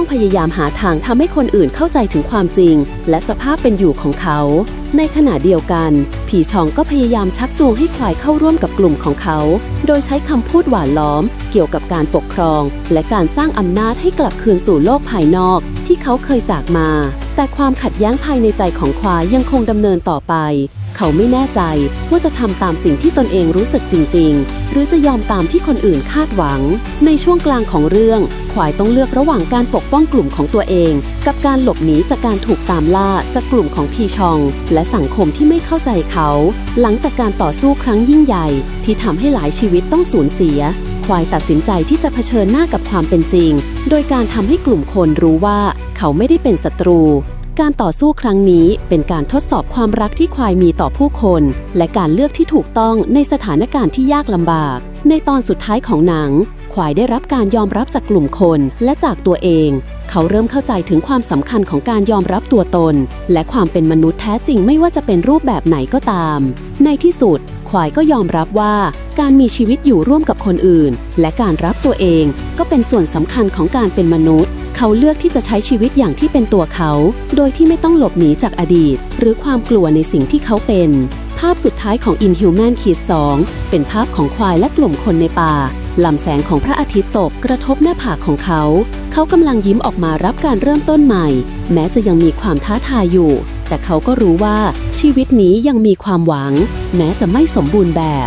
ต้องพยายามหาทางทำให้คนอื่นเข้าใจถึงความจริง และสภาพเป็นอยู่ของเขา ในขณะเดียวกัน ผีชองก็พยายามชักจูงให้ควายเข้าร่วมกับกลุ่มของเขา โดยใช้คำพูดหวานล้อม เกี่ยวกับการปกครอง และการสร้างอำนาจให้กลับคืนสู่โลกภายนอก ที่เขาเคยจากมา แต่ความขัดแย้งภายในใจของควายยังคงดำเนินต่อไป เขาไม่แน่ใจว่าจะทำตามสิ่งที่ตนเองรู้สึกจริง ๆ หรือจะยอมตามที่คนอื่นคาดหวัง ในช่วงกลางของเรื่องควายต้องเลือกระหว่างการปกป้องกลุ่มของตัวเอง กับการหลบหนีจากการถูกตามล่าจากกลุ่มของพีชอง และสังคมที่ไม่เข้าใจเขา หลังจากการต่อสู้ครั้งยิ่งใหญ่ ที่ทำให้หลายชีวิตต้องสูญเสียควายตัดสินใจที่จะเผชิญหน้ากับความเป็นจริง โดยการทำให้กลุ่มคนรู้ว่าเขาไม่ได้เป็นศัตรู การต่อสู้ครั้งนี้เป็นการทดสอบความรักที่ควายมีต่อผู้คน และการเลือกที่ถูกต้องในสถานการณ์ที่ยากลำบาก ในตอนสุดท้ายของหนัง ควายได้รับการยอมรับจากกลุ่มคนและจากตัวเอง เขาเริ่มเข้าใจถึงความสำคัญของการยอมรับตัวตน และความเป็นมนุษย์แท้จริงไม่ว่าจะเป็นรูปแบบไหนก็ตาม ในที่สุด ควายก็ยอมรับว่า การมีชีวิตอยู่ร่วมกับคนอื่น และการรับตัวเอง ก็เป็นส่วนสำคัญของการเป็นมนุษย์ เขาเลือกที่จะใช้ชีวิตอย่างที่เป็นตัวเขา โดยที่ไม่ต้องหลบหนีจากอดีต หรือความกลัวในสิ่งที่เขาเป็น ภาพสุดท้ายของ Inhuman k i d 2 เป็นภาพของควายและกลุ่มคนในป่าลำแสงของพระอาทิตย์ตกกระทบหน้าผากของเขา เขากำลังยิ้มออกมารับการเริ่มต้นใหม่ แม้จะยังมีความท้าทายอยู่ แต่เขาก็รู้ว่าชีวิตนี้ยังมีความหวัง แม้จะไม่สมบูรณ์แบบ